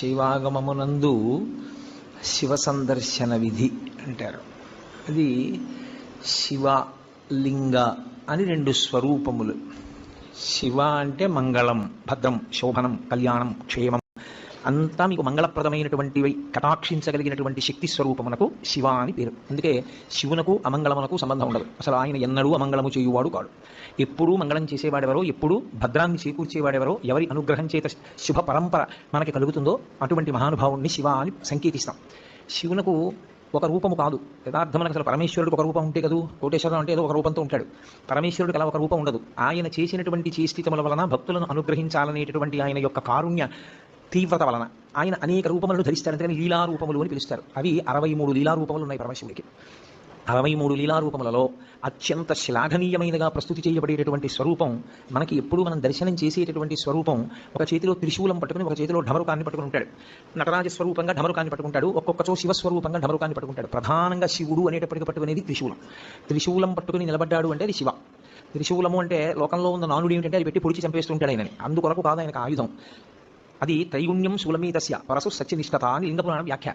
శైవాగమమునందు శివ సందర్శన విధి అంటారు. అది శివ లింగ అని రెండు స్వరూపములు. శివ అంటే మంగళం భద్రం శోభనం కళ్యాణం క్షేమం. అంతా మీకు మంగళప్రదమైనటువంటివి కటాక్షించగలిగినటువంటి శక్తి స్వరూపమునకు శివ అని పేరు. అందుకే శివునకు అమంగళమునకు సంబంధం ఉండదు. అసలు ఆయన ఎన్నడూ అమంగళము చేయువాడు కాడు. ఎప్పుడూ మంగళం చేసేవాడెవరో ఎప్పుడూ భద్రాన్ని చేకూర్చేవాడెవరో ఎవరి అనుగ్రహం చేత శుభ పరంపర మనకి కలుగుతుందో అటువంటి మహానుభావుణ్ణి శివ అని సంకేతిస్తాం. శివునకు ఒక రూపము కాదు. యథార్థమనకు అసలు పరమేశ్వరుడు ఒక రూపం ఉంటే కదూ? కోటేశ్వరం అంటే ఏదో ఒక రూపంతో ఉంటాడు. పరమేశ్వరుడికి అలా ఒక రూపం ఉండదు. ఆయన చేసినటువంటి చేష్టితముల వలన భక్తులను అనుగ్రహించాలనేటటువంటి ఆయన యొక్క కారుణ్య తీవ్రత వలన ఆయన అనేక రూపములను ధరిస్తారు అందుకని లీలా రూపములు అని పిలుస్తారు. అవి అరవై మూడు లీలా రూపములు ఉన్నాయి పరమశివుడికి అరవై మూడు లీలారూపములలో అత్యంత శ్లాఘనీయమైనగా ప్రస్తుతి చేయబడేటటువంటి స్వరూపం మనకి ఎప్పుడు మనం దర్శనం చేసేటటువంటి స్వరూపం ఒక చేతిలో త్రిశూలం పట్టుకుని ఒక చేతిలో ఢమరుకాన్ని పట్టుకుని ఉంటాడు. నటరాజ స్వరూపంగా ఢమరుకాన్ని పట్టుకుంటాడు. ఒక్కొక్కచో శివస్వరూపంగా ఢమరుకాన్ని పట్టుకుంటాడు. ప్రధానంగా శివుడు అనేటప్పటికి పట్టుకునేది త్రిశూలం. త్రిశూలం పట్టుకుని నిలబడ్డాడు అంటే అది శివ. త్రిశూలము అంటే లోకంలో ఉన్న నానుడు ఏమిటంటే అది పెట్టి పొడిచి చంపేస్తుంటాడు ఆయనని. అందుకొరకు కాదు ఆయనకు ఆయుధం. అది త్రైగుణ్యం శూలమీతస్య పరసు సత్యనిష్టత అని లింగపురాణ వ్యాఖ్య.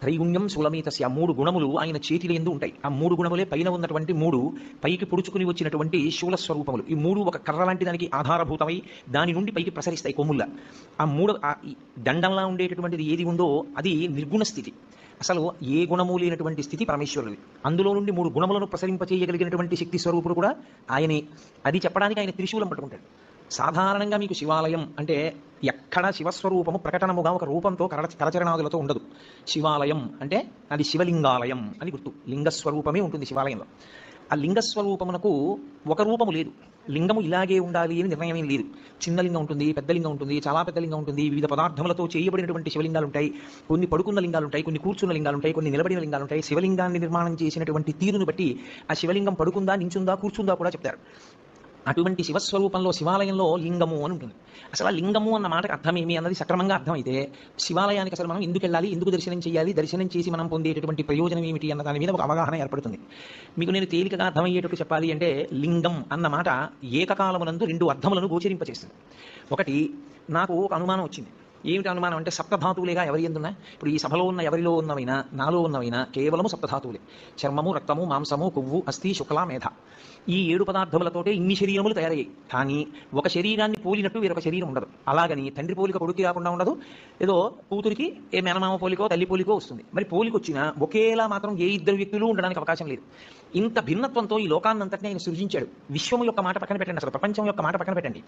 త్రైగుణ్యం శూలమీతస్య మూడు గుణములు ఆయన చేతిలో ఎందు ఉంటాయి. ఆ మూడు గుణములే పైన ఉన్నటువంటి మూడు పైకి పొడుచుకుని వచ్చినటువంటి శూల స్వరూపములు. ఈ మూడు ఒక కర్ర లాంటి దానికి ఆధారభూతమై దాని నుండి పైకి ప్రసరిస్తాయి కొమ్ముల్లా. ఆ మూడు ఆ దండంలా ఉండేటటువంటిది ఏది ఉందో అది నిర్గుణ స్థితి. అసలు ఏ గుణము లేనటువంటి స్థితి పరమేశ్వరుడి అందులో నుండి మూడు గుణములను ప్రసరింపచేయగలిగినటువంటి శక్తి స్వరూపుడు కూడా ఆయనే. అది చెప్పడానికి ఆయన త్రిశూలం పట్టుకుంటాడు. సాధారణంగా మీకు శివాలయం అంటే ఎక్కడ శివస్వరూపము ప్రకటనముగా ఒక రూపంతో కర కరచరణాదులతో ఉండదు. శివాలయం అంటే అది శివలింగాలయం అని గుర్తు. లింగస్వరూపమే ఉంటుంది శివాలయంలో. ఆ లింగస్వరూపమునకు ఒక రూపము లేదు. లింగము ఇలాగే ఉండాలి అని నిర్ణయం ఏం లేదు. చిన్న లింగం ఉంటుంది పెద్ద లింగం ఉంటుంది చాలా పెద్ద లింగం ఉంటుంది. వివిధ పదార్థములతో చేయబడినటువంటి శివలింగాలు ఉంటాయి. కొన్ని పడుకున్న లింగాలు ఉంటాయి కొన్ని కూర్చున్న లింగాలు ఉంటాయి కొన్ని నిలబడిన లింగాలు ఉంటాయి. శివలింగాన్ని నిర్మాణం చేసినటువంటి తీరును బట్టి ఆ శివలింగం పడుకుందా నించుందా కూర్చుందా కూడా చెప్తారు. అటువంటి శివస్వరూపంలో శివాలయంలో లింగము అని ఉంటుంది. అసలు ఆ లింగము అన్న మాటకు అర్థమేమి అన్నది సక్రమంగా అర్థమైతే శివాలయానికి అసలు మనం ఎందుకు వెళ్ళాలి ఎందుకు దర్శనం చేయాలి దర్శనం చేసి మనం పొందేటటువంటి ప్రయోజనం ఏమిటి అన్న దాని మీద ఒక అవగాహన ఏర్పడుతుంది. మీకు నేను తేలికగా అర్థమయ్యేటట్టు చెప్పాలి అంటే లింగం అన్న మాట ఏకకాలమునందు రెండు అర్థములను గోచరింపచేస్తుంది. ఒకటి నాకు ఒక అనుమానం వచ్చింది. ఏమిటి అనుమానం అంటే సప్తధాతువులేగా ఎవరి ఎందున్నా ఇప్పుడు ఈ సభలో ఉన్న ఎవరిలో ఉన్నవైనా నాలో ఉన్నవైనా కేవలము సప్తధాతువులే. చర్మము రక్తము మాంసము కొవ్వు అస్థి శుక్ల మేధ. ఈ ఏడు పదార్థములతోటే ఇన్ని శరీరములు తయారయ్యాయి. కానీ ఒక శరీరాన్ని పోలినట్టు వేరొక శరీరం ఉండదు. అలాగని తండ్రి పోలిక కొడుకు రాకుండా ఉండదు. ఏదో కూతురికి ఏ మేనమామ పోలికో తల్లి పోలికో వస్తుంది. మరి పోలిక వచ్చినా ఒకేలా మాత్రం ఏ ఇద్దరు వ్యక్తులు ఉండడానికి అవకాశం లేదు. ఇంత భిన్నత్వంతో ఈ లోకాన్నంతటిని ఆయన సృజించాడు. విశ్వం యొక్క మాట పక్కన పెట్టండి అసలు ప్రపంచం యొక్క మాట పక్కన పెట్టండి.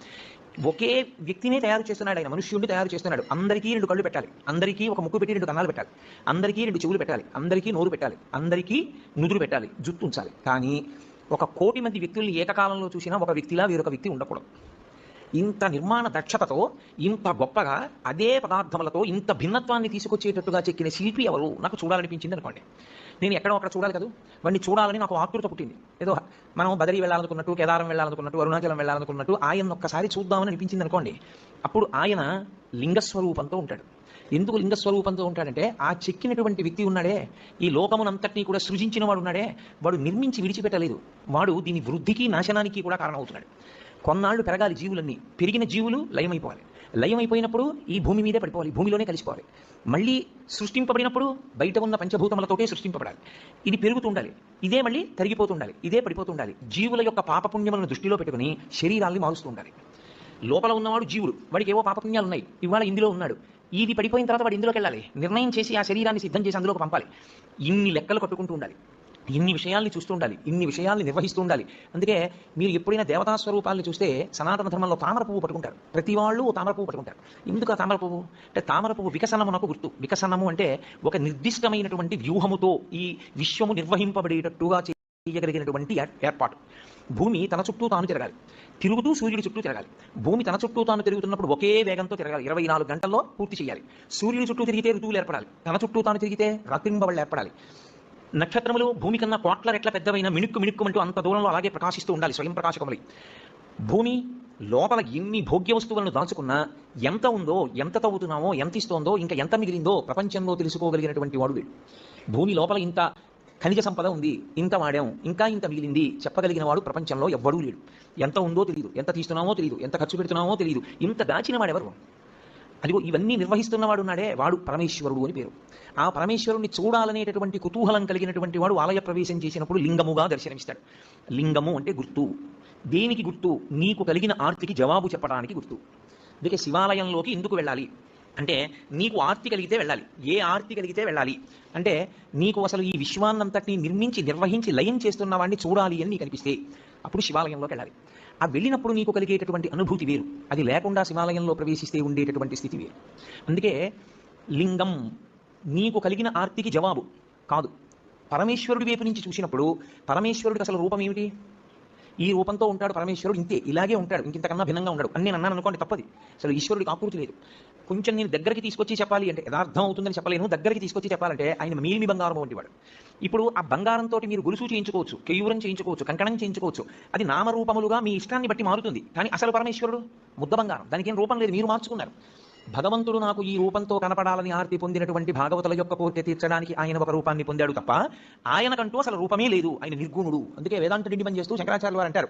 ఒకే వ్యక్తినే తయారు చేస్తున్నాడు ఆయన మనుష్యుడిని తయారు చేస్తున్నాడు. అందరికీ రెండు కళ్ళు పెట్టాలి. అందరికీ ఒక ముక్కు పెట్టి రెండు కన్నాలు పెట్టాలి. అందరికీ రెండు చెవులు పెట్టాలి. అందరికీ నోరు పెట్టాలి. అందరికీ నుదురు పెట్టాలి. జుట్టు ఉంచాలి. కానీ ఒక కోటి మంది వ్యక్తుల్ని ఏకకాలంలో చూసినా ఒక వ్యక్తిలా వేరొక వ్యక్తి ఉండకూడదు. ఇంత నిర్మాణ దక్షతతో ఇంత గొప్పగా అదే పదార్థములతో ఇంత భిన్నత్వాన్ని తీసుకొచ్చేటట్టుగా చెక్కిన శిల్పి ఎవరు? నాకు చూడాలనిపించింది అనుకోండి. నేను ఎక్కడో అక్కడ చూడాలి కదా? వాడిని చూడాలని నాకు ఆతృత పుట్టింది. ఏదో మనం బదరి వెళ్ళాలనుకున్నట్టు కేదారం వెళ్ళాలనుకున్నట్టు అరుణాచలం వెళ్ళాలనుకున్నట్టు ఆయన ఒక్కసారి చూద్దామని అనిపించింది అనుకోండి. అప్పుడు ఆయన లింగస్వరూపంతో ఉంటాడు. ఎందుకు లింగస్వరూపంతో ఉంటాడంటే ఆ చెక్కినటువంటి వ్యక్తి ఉన్నాడే ఈ లోకమునంతటినీ కూడా సృజించిన వాడు ఉన్నాడే వాడు నిర్మించి విడిచిపెట్టలేదు. వాడు దీని వృద్ధికి నాశనానికి కూడా కారణమవుతున్నాడు. కొన్నాళ్ళు పెరగాలి జీవులన్నీ. పెరిగిన జీవులు లయమైపోవాలి. లయమైపోయినప్పుడు ఈ భూమి మీదే పడిపోవాలి. భూమిలోనే కలిసిపోవాలి. మళ్ళీ సృష్టింపబడినప్పుడు బయట ఉన్న పంచభూతములతోటే సృష్టింపబడాలి. ఇది పెరుగుతూ ఉండాలి. ఇదే మళ్ళీ తరిగిపోతుండాలి ఇదే పడిపోతుండాలి జీవుల యొక్క పాపపుణ్యములను దృష్టిలో పెట్టుకుని శరీరాల్ని మారుస్తూ ఉండాలి. లోపల ఉన్నవాడు జీవుడు. వాడికి ఏవో పాపపుణ్యాలు ఉన్నాయి ఇవాళ ఇందులో ఉన్నాడు. ఇది పడిపోయిన తర్వాత వాడు ఇందులోకి వెళ్ళాలి. నిర్ణయం చేసి ఆ శరీరాన్ని సిద్ధం చేసి అందులోకి పంపాలి. ఇన్ని లెక్కలు కట్టుకుంటూ ఉండాలి. ఇన్ని విషయాల్ని చూస్తూ ఉండాలి. ఇన్ని విషయాల్ని నిర్వహిస్తూ ఉండాలి. అందుకే మీరు ఎప్పుడైనా దేవతా స్వరూపాలను చూస్తే సనాతన ధర్మంలో తామర పువ్వు పట్టుకుంటారు. ప్రతి వాళ్ళు తామర పువ్వు పట్టుకుంటారు. ఎందుకు ఆ తామర పువ్వు? అంటే తామర పువ్వు వికసనమునకు గుర్తు. వికసనము అంటే ఒక నిర్దిష్టమైనటువంటి వ్యూహముతో ఈ విశ్వము నిర్వహింపబడేటట్టుగా చేయగలిగినటువంటి ఏర్పాటు. భూమి తన చుట్టూ తాను తిరగాలి. తిరుగుతూ సూర్యుడి చుట్టూ తిరగాలి. భూమి తన చుట్టూ తాను తిరుగుతున్నప్పుడు ఒకే వేగంతో తిరగాలి. ఇరవై నాలుగు గంటల్లో పూర్తి చేయాలి. సూర్యుడి చుట్టూ తిరిగితే ఋతువులు ఏర్పడాలి. తన చుట్టూ తాను తిరిగితే రాత్రింబవళ్ళు ఏర్పడాలి. నక్షత్రములు భూమి కన్నా కోట్ల రెట్ల పెద్దవైన మిణుక్కు మిణుక్కుమంటూ అంత దూరంలో అలాగే ప్రకాశిస్తూ ఉండాలి. స్వయం ప్రకాశకములై. భూమి లోపల ఎన్ని భోగ్య వస్తువులను దాచుకున్నా ఎంత ఉందో ఎంత తవ్వుతున్నామో ఎంత ఇస్తోందో ఇంకా ఎంత మిగిలిందో ప్రపంచంలో తెలుసుకోగలిగినటువంటి వాడు. భూమి లోపల ఇంత ఖనిజ సంపద ఉంది ఇంత వాడాం ఇంకా ఇంత మిగిలింది చెప్పగలిగిన వాడు ప్రపంచంలో ఎవ్వడూ లేడు. ఎంత ఉందో తెలియదు ఎంత తీస్తున్నామో తెలియదు ఎంత ఖర్చు పెడుతున్నామో తెలియదు ఇంత దాచిన వాడెవరు అదిగో ఇవన్నీ నిర్వహిస్తున్నవాడు ఉన్నాడే వాడు పరమేశ్వరుడు అని పేరు. ఆ పరమేశ్వరుణ్ణి చూడాలనేటటువంటి కుతూహలం కలిగినటువంటి వాడు ఆలయ ప్రవేశం చేసినప్పుడు లింగముగా దర్శనమిస్తాడు. లింగము అంటే గుర్తు. దేనికి గుర్తు? నీకు కలిగిన ఆర్తికి జవాబు చెప్పడానికి గుర్తు. అందుకే శివాలయంలోకి ఎందుకు వెళ్ళాలి? అంటే నీకు ఆర్తి కలిగితే వెళ్ళాలి. ఏ ఆర్తి కలిగితే వెళ్ళాలి. అంటే నీకు అసలు ఈ విశ్వాన్నంతటిని నిర్మించి నిర్వహించి లయం చేస్తున్న వాడిని చూడాలి అని నీకు అనిపిస్తే అప్పుడు శివాలయంలోకి వెళ్ళాలి. ఆ వెళ్ళినప్పుడు నీకు కలిగేటటువంటి అనుభూతి వేరు. అది లేకుండా శివాలయంలో ప్రవేశిస్తే ఉండేటటువంటి స్థితి వేరు. అందుకే లింగం నీకు కలిగిన ఆర్తికి జవాబు కాదు. పరమేశ్వరుడి వైపు నుంచి చూసినప్పుడు పరమేశ్వరుడికి అసలు రూపం ఏమిటి? ఈ రూపంతో ఉంటాడు పరమేశ్వరుడు ఇంతే. ఇలాగే ఉంటాడు. ఇంకింతకన్నా భిన్నంగా ఉండడు. అని నేను అన్నాను అనుకోండి తప్పది. అసలు ఈశ్వరుడికి ఆకృతి లేదు. కొంచెం నేను దగ్గరికి తీసుకొచ్చి చెప్పాలి అంటే యథార్థం అవుతుందని చెప్పలేను. దగ్గరికి తీసుకొచ్చి చెప్పాలంటే ఆయన మీల్మి బంగారం వంటివాడు. ఇప్పుడు ఆ బంగారంతో మీరు గొలుసు చేయించుకోవచ్చు కేయూరం చేయించుకోవచ్చు కంకణం చేయించుకోవచ్చు. అది నామరూపములుగా మీ ఇష్టాన్ని బట్టి మారుతుంది. కానీ అసలు పరమేశ్వరుడు ముద్ద బంగారం. దానికి ఏం రూపం లేదు. మీరు మార్చుకున్నారు. భగవంతుడు నాకు ఈ రూపంతో కనపడాలని ఆర్తి పొందినటువంటి భాగవతుల యొక్క కోరిక తీర్చడానికి ఆయన ఒక రూపాన్ని పొందాడు తప్ప ఆయనకంటూ అసలు రూపమే లేదు. ఆయన నిర్గుణుడు. అందుకే వేదాంత పని చేస్తూ శంకరాచార్య వారు అంటారు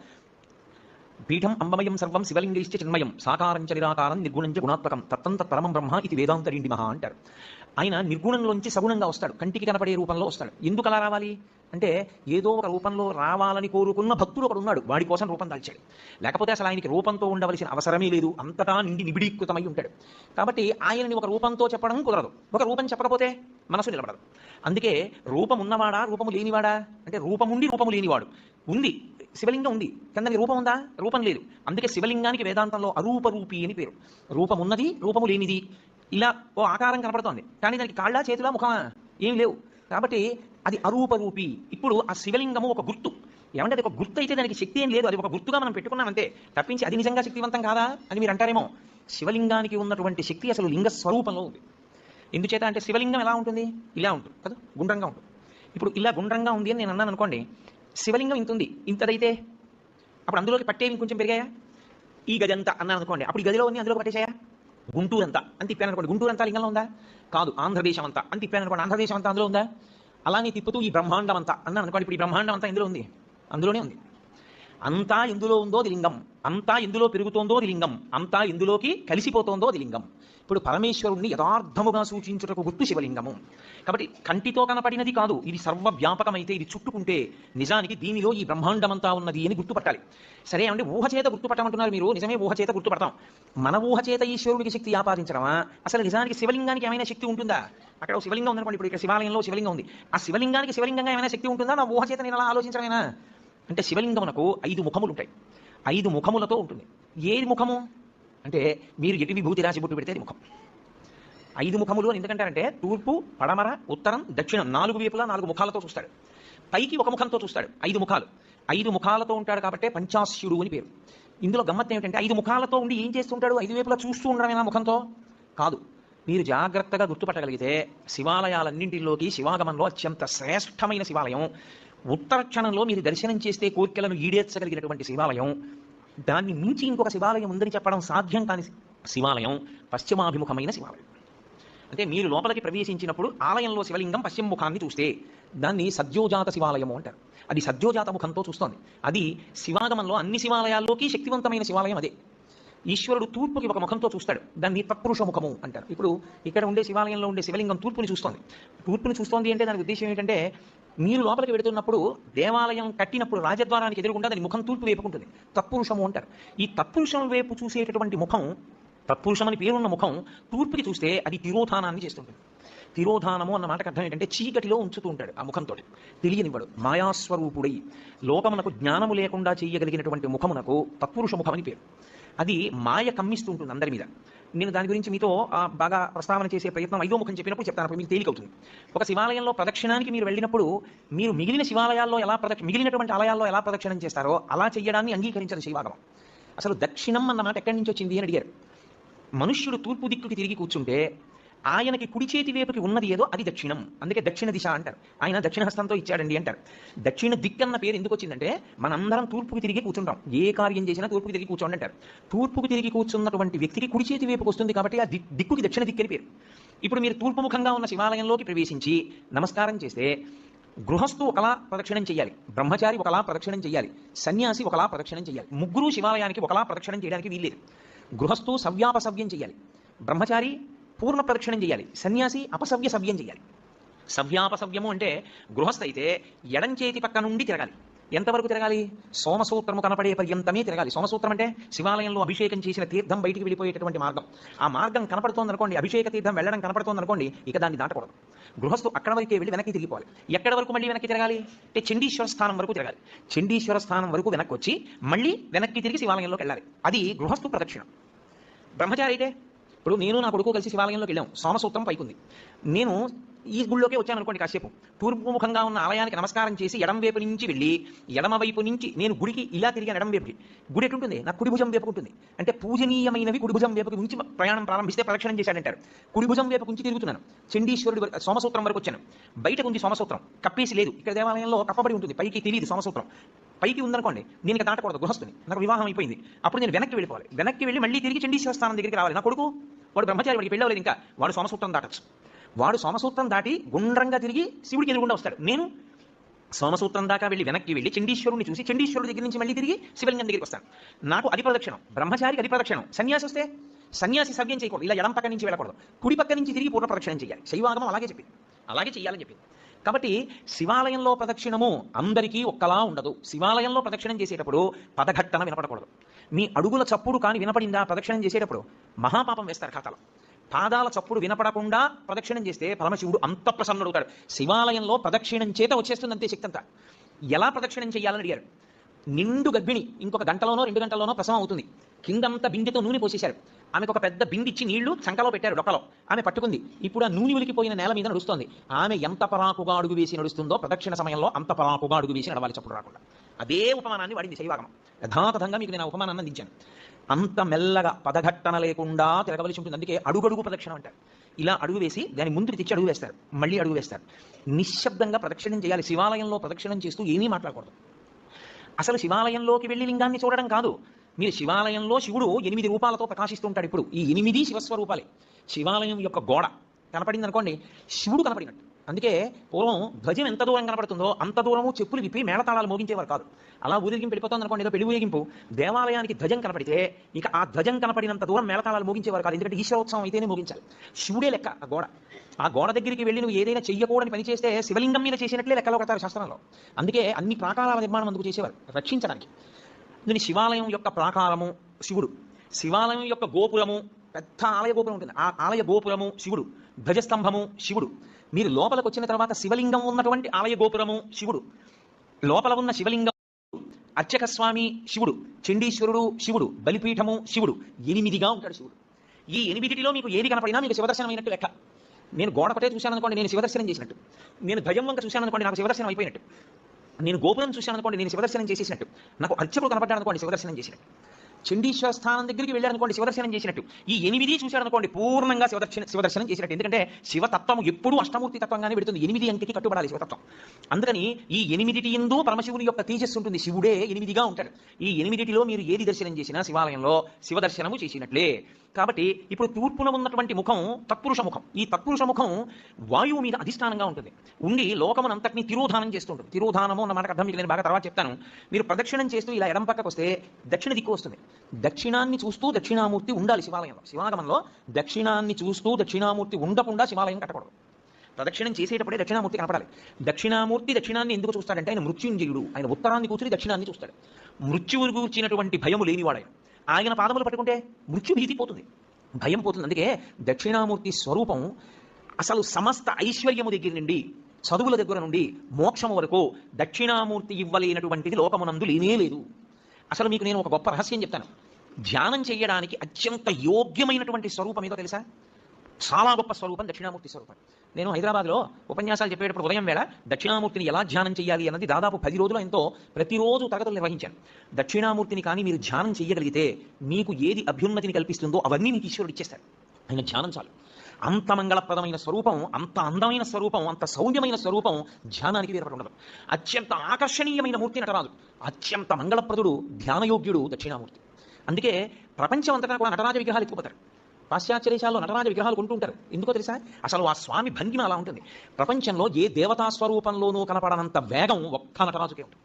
పీఠం అంబమయం సర్వం శివలింగైశ్చ చిన్మయం. సాకారంచ నిరాకారం నిర్గుణంచ గుణాత్మకం తత్తం తత్పరమం బ్రహ్మ ఇది వేదాంతరీండి మహా అంటారు. ఆయన నిర్గుణంలోంచి సగుణంగా వస్తాడు. కంటికి కనపడే రూపంలో వస్తాడు. ఎందుకు అలా రావాలి? అంటే ఏదో ఒక రూపంలో రావాలని కోరుకున్న భక్తుడు ఒకడు ఉన్నాడు. వాడి కోసం రూపం దాల్చాడు. లేకపోతే అసలు ఆయనకి రూపంతో ఉండవలసిన అవసరమే లేదు. అంతటా నిండి నిబిడీకృతమై ఉంటాడు. కాబట్టి ఆయనని ఒక రూపంతో చెప్పడం కుదరదు. ఒక రూపం చెప్పకపోతే మనసు నిలబడదు. అందుకే రూపం ఉన్నవాడా రూపము లేనివాడా? అంటే రూపముండి రూపము లేనివాడు. ఉంది. శివలింగం ఉంది. కానీ దానికి రూపం ఉందా? రూపం లేదు. అందుకే శివలింగానికి వేదాంతంలో అరూపరూపి అని పేరు. రూపం ఉన్నది రూపము లేనిది. ఇలా ఓ ఆకారం కనపడుతోంది. కానీ దానికి కాళ్ళ చేతుల ముఖమా ఏం లేవు. కాబట్టి అది అరూపరూపి. ఇప్పుడు ఆ శివలింగము ఒక గుర్తు. ఏమంటే అది ఒక గుర్తు అయితే దానికి శక్తి ఏం లేదు. అది ఒక గుర్తుగా మనం పెట్టుకున్నాం అంతే తప్పించి అది నిజంగా శక్తివంతం కాదా అని మీరు అంటారేమో. శివలింగానికి ఉన్నటువంటి శక్తి అసలు లింగ స్వరూపంలో ఉంది. ఎందుచేత అంటే శివలింగం ఎలా ఉంటుంది? ఇలా ఉంటుంది కదా? గుండ్రంగా ఉంటుంది. ఇప్పుడు ఇలా గుండ్రంగా ఉంది అని నేను అన్నాను అనుకోండి శివలింగం ఇంత ఉంది ఇంతదైతే అప్పుడు అందులోకి పట్టేవి ఇంకొంచెం పెరిగాయా? ఈ గది అంతా అన్నాను అనుకోండి. అప్పుడు ఈ గదిలో ఉంది అందులో పట్టేసాయా గుంటూరు అంతా అని తిప్పాను అనుకోండి. గుంటూరు అంతా లింగంలో ఉందా? కాదు ఆంధ్రదేశం అంతా అని తిప్పాను అనుకోండి. ఆంధ్రదేశం అంతా అందులో ఉందా? అలానే తిప్పుతూ ఈ బ్రహ్మాండం అంతా అన్నాను అనుకోండి. ఇప్పుడు ఈ బ్రహ్మాండం అంతా ఇందులో ఉంది. అందులోనే ఉంది. అంతా ఎందులో ఉందో అది లింగం. అంతా ఎందులో పెరుగుతోందో అది లింగం. అంతా ఎందులోకి కలిసిపోతోందో అది లింగం. ఇప్పుడు పరమేశ్వరుణ్ణి యథార్థముగా సూచించుటకు గుర్తు శివలింగము. కాబట్టి కంటితో కనపడినది కాదు ఇది సర్వవ్యాపకమైతే ఇది చుట్టుకుంటే నిజానికి దీనిలో ఈ బ్రహ్మాండమంతా ఉన్నది అని గుర్తుపట్టాలి. సరే అంటే ఊహ చేత గుర్తుపట్టమంటున్నారు మీరు నిజమే ఊహ చేత గుర్తుపడతాం. మన ఊహ చేత ఈశ్వరుడికి శక్తి ఆపాదించడమా? అసలు నిజానికి శివలింగానికి ఏమైనా శక్తి ఉంటుందా? అక్కడ శివలింగం ఉందనుకోండి ఇప్పుడు ఇక్కడ శివాలయంలో శివలింగం ఉంది. ఆ శివలింగానికి శివలింగంగా ఏమైనా శక్తి ఉంటుందా? నా ఊహ చేత నేను అలా ఆలోచించడమేనా? అంటే శివలింగమునకు ఐదు ముఖములు ఉంటాయి ఐదు ముఖములతో ఉంటుంది. ఏది ముఖము? అంటే మీరు ఎటు విభూతి రాసి బొట్టు పెడితే అది ముఖం. ఐదు ముఖములు అని ఎందుకంటారంటే తూర్పు పడమర ఉత్తరం దక్షిణం నాలుగు వైపులా నాలుగు ముఖాలతో చూస్తాడు. పైకి ఒక ముఖంతో చూస్తాడు. ఐదు ముఖాలు. ఐదు ముఖాలతో ఉంటాడు కాబట్టి పంచాశ్యుడు అని పేరు. ఇందులో గమ్మత్ ఏమిటంటే ఐదు ముఖాలతో ఉండి ఏం చేస్తుంటాడు? ఐదు వైపులా చూస్తూ ఉండడమేనా ముఖంతో? కాదు. మీరు జాగ్రత్తగా గుర్తుపట్టగలిగితే శివాలయాలన్నింటిలోకి శివాగమంలో అత్యంత శ్రేష్టమైన శివాలయం. ఉత్తర క్షణంలో మీరు దర్శనం చేస్తే కోరికలను ఈడేర్చగలిగినటువంటి శివాలయం దాన్ని మించి ఇంకొక శివాలయం ఉందని చెప్పడం సాధ్యం కాని శివాలయం పశ్చిమాభిముఖమైన శివాలయం. అంటే మీరు లోపలికి ప్రవేశించినప్పుడు ఆలయంలో శివలింగం పశ్చిమ ముఖాన్ని చూస్తే దాన్ని సద్యోజాత శివాలయము అంటారు. అది సద్యోజాత ముఖంతో చూస్తోంది. అది శివాగమంలో అన్ని శివాలయాల్లోకి శక్తివంతమైన శివాలయం అదే. ఈశ్వరుడు తూర్పుకి ఒక ముఖంతో చూస్తాడు. దాన్ని తత్పురుష ముఖము అంటారు. ఇప్పుడు ఇక్కడ ఉండే శివాలయంలో ఉండే శివలింగం తూర్పుని చూస్తోంది. తూర్పుని చూస్తోంది అంటే దాని ఉద్దేశం ఏంటంటే మీరు లోపలికి వెడుతున్నప్పుడు దేవాలయం కట్టినప్పుడు రాజద్వారానికి ఎదురుకుండా దాని ముఖం తూర్పు వైపుకు ఉంటుంది. తత్పురుషము అంటారు. ఈ తత్పురుషం వైపు చూసేటటువంటి ముఖం తత్పురుషం అని పేరున్న ముఖం తూర్పుకి చూస్తే అది తిరోధానాన్ని చేస్తుంటుంది తిరోధానము అన్న మాటకు అర్థం ఏంటంటే చీకటిలో ఉంచుతూ ఉంటాడు ఆ ముఖంతో తెలియనివాడు మాయాస్వరూపుడై లోకమునకు జ్ఞానము లేకుండా చేయగలిగినటువంటి ముఖమునకు తత్పురుష ముఖం అని పేరు. అది మాయ కమ్మిస్తూ ఉంటుంది అందరి మీద. నేను దాని గురించి మీతో బాగా ప్రస్తావన చేసే ప్రయత్నం ఐదో ముఖం చెప్పినప్పుడు చెప్తాను అప్పుడు మీకు తేలికవుతుంది. ఒక శివాలయంలో ప్రదక్షిణానికి మీరు వెళ్ళినప్పుడు మీరు మిగిలిన శివాలయాల్లో ఎలా ప్రదక్ష మిగిలినటువంటి ఆలయాల్లో ఎలా ప్రదక్షిణం చేస్తారో అలా చేయడాన్ని అంగీకరించదు శివాగమం అసలు దక్షిణం అన్న మాట ఎక్కడి నుంచి వచ్చింది అని అడిగారు. మనుష్యుడు తూర్పు దిక్కుకి తిరిగి కూర్చుంటే ఆయనకి కుడి చేతి వైపుకి ఉన్నది ఏదో అది దక్షిణం. అందుకే దక్షిణ దిశ అంటారు. ఆయన దక్షిణ హస్తంతో ఇచ్చాడండి అంటారు. దక్షిణ దిక్కన్న పేరు ఎందుకు వచ్చిందంటే మనందరం తూర్పుకి తిరిగి కూర్చుంటాం. ఏ కార్యం చేసినా తూర్పుకి తిరిగి కూర్చోండి అంటారు. తూర్పుకి తిరిగి కూర్చున్నటువంటి వ్యక్తికి కుడి చేతి వేపుకి వస్తుంది కాబట్టి ఆ దిక్కుకి దక్షిణ దిక్కని పేరు. ఇప్పుడు మీరు తూర్పు ముఖంగా ఉన్న శివాలయంలోకి ప్రవేశించి నమస్కారం చేస్తే గృహస్థు ఒకలా ప్రదక్షిణం చేయాలి. బ్రహ్మచారి ఒకలా ప్రదక్షిణం చేయాలి. సన్యాసి ఒకలా ప్రదక్షిణం చేయాలి. ముగ్గురు శివాలయానికి ఒకలా ప్రదక్షిణం చేయడానికి వీల్లేదు. గృహస్థు సవ్యాపసవ్యం చేయాలి. బ్రహ్మచారి పూర్ణ ప్రదక్షిణం చేయాలి. సన్యాసి అపసవ్య సవ్యం చేయాలి. సవ్యాపసవ్యము అంటే గృహస్థ అయితే ఎడం చేతి పక్క నుండి తిరగాలి. ఎంతవరకు తిరగాలి? సోమసూత్రము కనపడే పర్యంతమే తిరగాలి. సోమసూత్రం అంటే శివాలయంలో అభిషేకం చేసిన తీర్థం బయటికి వెళ్ళిపోయేటటువంటి మార్గం. ఆ మార్గం కనపడుతోంది అనుకోండి అభిషేక తీర్థం వెళ్ళడం కనపడుతోంది అనుకోండి ఇక దాన్ని దాటకూడదు. గృహస్థు అక్కడ వరకే వెళ్ళి వెనక్కి తిరిగిపోవాలి. ఎక్కడ వరకు మళ్ళీ వెనక్కి తిరగాలి? అంటే చండీశ్వర స్థానం వరకు తిరగాలి. చండీశ్వర స్థానం వరకు వెనక్కి వచ్చి మళ్ళీ వెనక్కి తిరిగి శివాలయంలోకి వెళ్ళాలి. అది గృహస్థు ప్రదక్షిణం. బ్రహ్మచారి అయితే ఇప్పుడు నేను నా కొడుకు కలిసి శివాలయంలోకి వెళ్ళాం. సోమసూత్రం పైకుంది. నేను ఈ గుళ్ళోకే వచ్చాను అనుకోండి కాసేపు. తూర్పుముఖంగా ఉన్న ఆలయానికి నమస్కారం చేసి ఎడం వైపు నుంచి వెళ్ళి ఎడమ వైపు నుంచి నేను గుడికి ఇలా తిరిగాను ఎడం వైపుకి. గుడి ఎటుంటుంది నా కుడిభుజం వైపుకు ఉంటుంది. అంటే పూజనీయమైనవి కుడిభుజం వైపుకి ఉంచి ప్రయాణం ప్రారంభిస్తే ప్రదక్షిణం చేశాడంటారు. కుడిభుజం వైపుకు ఉంచి తిరుగుతున్నాను. చండీశ్వరుడి సోమసూత్రం వరకు వచ్చాను. బయటకు ఉంది సోమసూత్రం. కప్పేసి లేదు. ఇక్కడ దేవాలయంలో కప్పబడి ఉంటుంది. పైకి తెలియదు సోమసూత్రం. పైకి ఉందనుకోండి నేను దాటకూడదు గృహస్థుని. నాకు వివాహం అయిపోయింది. అప్పుడు నేను వెనక్కి వెళ్ళిపోవాలి. వెనక్కి వెళ్ళి మళ్ళీ తిరిగి చండీశ్వర స్థానం దగ్గరికి రావాలి. నా కొడుకు? వాడు బ్రహ్మచారి వాడికి పెళ్ళవలేదు ఇంకా. వాడు సోమసూత్రం దాటచ్చు. వాడు సోమసూత్రం దాటి గుండ్రంగా తిరిగి శివుడికి ఎదురుగుండా వస్తాడు. నేను సోమసూత్రం దాకా వెళ్ళి వెనక్కి వెళ్ళి చండీశ్వరుని చూసి చండీశ్వరుడి దగ్గర నుంచి మళ్ళీ తిరిగి శివలింగం దగ్గరికి వస్తాను. నాకు అది ప్రదక్షిణం. బ్రహ్మచారికి అది ప్రదక్షిణం. సన్యాసి వస్తే సన్యాసి సవ్యం చేయకూడదు. ఇలా ఎడం పక్క నుంచి వెళ్ళకూడదు. కుడి పక్క నుంచి తిరిగి పూర్ణ ప్రదక్షిణం చేయాలి. శైవాగమం అలాగే చెప్పింది. అలాగే చేయాలని చెప్పింది. కాబట్టి శివాలయంలో ప్రదక్షిణము అందరికీ ఒక్కలా ఉండదు. శివాలయంలో ప్రదక్షిణం చేసేటప్పుడు పదఘట్టన వినపడకూడదు. మీ అడుగుల చప్పుడు కానీ వినపడిందా ప్రదక్షిణం చేసేటప్పుడు? మహాపాపం వేస్తారు ఖాతాలో. పాదాల చప్పుడు వినపడకుండా ప్రదక్షిణం చేస్తే పరమశివుడు అంత ప్రసన్నుడవుతాడు. శివాలయంలో ప్రదక్షిణం చేత వచ్చేస్తుంది అంతే శక్తి అంతా ఎలా ప్రదక్షిణం చేయాలని అడిగారు? నిండు గర్భిణి ఇంకొక గంటలోనో రెండు గంటలోనో ప్రసవం అవుతుంది. కిందంతా బిందెతో నూనె పోసేశారు. ఆమెకు ఒక పెద్ద బిందిచ్చి నీళ్ళు చంకలో పెట్టారు డొక్కలో. ఆమె పట్టుకుంది. ఇప్పుడు ఆ నూనె ఉలికిపోయిన నేల మీద నడుస్తోంది. ఆమె ఎంత పరాకుగా అడుగు వేసి నడుస్తుందో ప్రదక్షిణ సమయంలో అంత పరాకుగా అడుగు వేసి నడవాలి చప్పుడు రాకుండా. అదే ఉపమానాన్ని వాడింది శైవాగమం యథాతథంగా మీకు నేను ఉపమానాన్ని అందించాను. అంత మెల్లగా పదఘట్టన లేకుండా తిరగవలసి ఉంటుంది. అందుకే అడుగడుగు ప్రదక్షిణ అంటారు. ఇలా అడుగు వేసి దాని ముందు తెచ్చి అడుగు వేస్తారు. మళ్ళీ అడుగు వేస్తారు. నిశ్శబ్దంగా ప్రదక్షిణం చేయాలి. శివాలయంలో ప్రదక్షిణం చేస్తూ ఏమీ మాట్లాడకూడదు. అసలు శివాలయంలోకి వెళ్ళి లింగాన్ని చూడడం కాదు. మీరు శివాలయంలో శివుడు ఎనిమిది రూపాలతో ప్రకాశిస్తూ ఉంటాడు ఇప్పుడు. ఈ ఎనిమిది శివస్వరూపాలే. శివాలయం యొక్క గోడ కనపడింది అనుకోండి శివుడు కనపడినట్టు. అందుకే పూర్వం ధ్వజం ఎంత దూరం కనపడుతుందో అంత దూరము చెప్పులు విప్పి మేళతాళాలు మోగించేవారు కాదు. అలా ఊరేగింపు వెళ్ళిపోతుంది అనుకోండి ఏదో పెళ్ళి ఊరేగింపు. దేవాలయానికి ధ్వజం కనపడితే ఇక ఆ ధ్వజం కనపడినంత దూరం మేళతాళాలు మోగించేవారు కాదు. ఎందుకంటే ఈశ్వరోత్సవం అయితేనే మోగించాలి. శివుడే లెక్క ఆ గోడ. ఆ గోడ దగ్గరికి వెళ్ళి నువ్వు ఏదైనా చెయ్యకూడని పని చేస్తే శివలింగం మీద చేసినట్లే లెక్కలో కడతారు శాస్త్రంలో. అందుకే అన్ని ప్రాకారాల నిర్మాణం అందుకు చేసేవారు రక్షించడానికి. దీని శివాలయం యొక్క ప్రాకారము శివుడు. శివాలయం యొక్క గోపురము పెద్ద ఆలయ గోపురం ఉంటుంది. ఆ ఆలయ గోపురము శివుడు. ధ్వజస్తంభము శివుడు. మీరు లోపలికి వచ్చిన తర్వాత శివలింగం ఉన్నటువంటి ఆలయ గోపురము శివుడు. లోపల ఉన్న శివలింగం అర్చక స్వామి శివుడు. చండీశ్వరుడు శివుడు. బలిపీఠము శివుడు. ఎనిమిదిగా ఉంటాడు శివుడు. ఈ ఎనిమిదిటిలో మీకు ఏది కనపడినా మీకు శివదర్శనం అయినట్టు లెక్క. నేను గోడ ఒకటే చూశాను అనుకోండి నేను శివదర్శనం చేసినట్టు. నేను ధ్వజం వంక చూశాను అనుకోండి నాకు శివదర్శనం అయిపోయినట్టు. నేను గోపురం చూశాను అనుకోండి నేను శివదర్శనం చేసేసినట్టు. నాకు అర్చకుడు కనపడ్డాను అనుకోండి శివదర్శనం చేసినట్టు. చండీశ్వర స్థానం దగ్గరికి వెళ్ళారనుకోండి శివదర్శనం చేసినట్టు. ఈ ఎనిమిది చూశారనుకోండి అనుకోండి పూర్ణంగా శివదర్శన శివదర్శనం చేసినట్టు. ఎందుకంటే శివతత్వం ఎప్పుడూ అష్టమూర్తి తత్వంగానే పెడుతుంది. ఎనిమిది అంకెకి కట్టుబడాలి శివతత్వం. అందుకని ఈ ఎనిమిదిటి ఎందు పరమశివుని యొక్క తేజస్సు ఉంటుంది. శివుడే ఎనిమిదిగా ఉంటాడు. ఈ ఎనిమిదిటిలో మీరు ఏది దర్శనం చేసినా శివాలయంలో శివదర్శనము చేసినట్లే. కాబట్టి ఇప్పుడు తూర్పున ఉన్నటువంటి ముఖం తత్పురుష ముఖం. ఈ తత్పురుష ముఖం వాయువు మీద అధిష్టానంగా ఉంటుంది. ఉండి లోకమునంతటిని తిరోధానం చేస్తుంటుంది. తిరోధానము అన్న మాటకు అర్థం మీకు నేను బాగా తర్వాత చెప్తాను. మీరు ప్రదక్షిణం చేస్తూ ఇలా ఎడం పక్కకు వస్తే దక్షిణ దిక్కు వస్తుంది. దక్షిణాన్ని చూస్తూ దక్షిణామూర్తి ఉండాలి శివాలయంలో. శివాగమంలో దక్షిణాన్ని చూస్తూ దక్షిణామూర్తి ఉండకుండా శివాలయం కట్టకూడదు. ప్రదక్షిణం చేసేటప్పుడే దక్షిణామూర్తి కనపడాలి. దక్షిణామూర్తి దక్షిణాన్ని ఎందుకు చూస్తాడంటే ఆయన మృత్యుంజయుడు. ఆయన ఉత్తరాన్ని కూర్చుని దక్షిణాన్ని చూస్తాడు. మృత్యువును గూర్చినటువంటి భయము లేనివాడు ఆయన ఆయన పాదములు పట్టుకుంటే మృత్యుభీతి పోతుంది భయం పోతుంది. అందుకే దక్షిణామూర్తి స్వరూపం అసలు సమస్త ఐశ్వర్యము దగ్గర నుండి చదువుల దగ్గర నుండి మోక్షము వరకు దక్షిణామూర్తి ఇవ్వలేనటువంటిది లోకమునందు లేనే లేదు. అసలు మీకు నేను ఒక గొప్ప రహస్యం చెప్తాను. ధ్యానం చేయడానికి అత్యంత యోగ్యమైనటువంటి స్వరూపం ఏదో తెలుసా? చాలా గొప్ప స్వరూపం దక్షిణామూర్తి స్వరూపం. నేను హైదరాబాద్లో ఉపన్యాసాలు చెప్పేటప్పుడు ఉదయం వేళ దక్షిణామూర్తిని ఎలా ధ్యానం చేయాలి అన్నది దాదాపు పది రోజులు ఎంతో ప్రతిరోజు తరగతులు నిర్వహించాను. దక్షిణామూర్తిని కానీ మీరు ధ్యానం చేయగలిగితే మీకు ఏది అభ్యున్నతిని కల్పిస్తుందో అవన్నీ మీకు ఈశ్వరుడు ఇచ్చేస్తాడు. ఆయన ధ్యానం చాలు. అంత మంగళప్రదమైన స్వరూపం అంత అందమైన స్వరూపం అంత సౌమ్యమైన స్వరూపం ధ్యానానికి వేరపడి ఉండదు. అత్యంత ఆకర్షణీయమైన మూర్తి నటరాజు అత్యంత మంగళప్రదుడు ధ్యానయోగ్యుడు దక్షిణామూర్తి. అందుకే ప్రపంచం అంతటా కూడా నటరాజ విగ్రహాలు ఎక్కుపోతారు పాశ్చాత్య దేశాల్లో నటరాజ విగ్రహాలు కొంటుంటారు. ఎందుకో తెలుసా? అసలు ఆ స్వామి భంగిమ అలా ఉంటుంది. ప్రపంచంలో ఏ దేవతా స్వరూపంలోనూ కనపడనంత వేగం ఒక్క నటరాజుకే ఉంటుంది.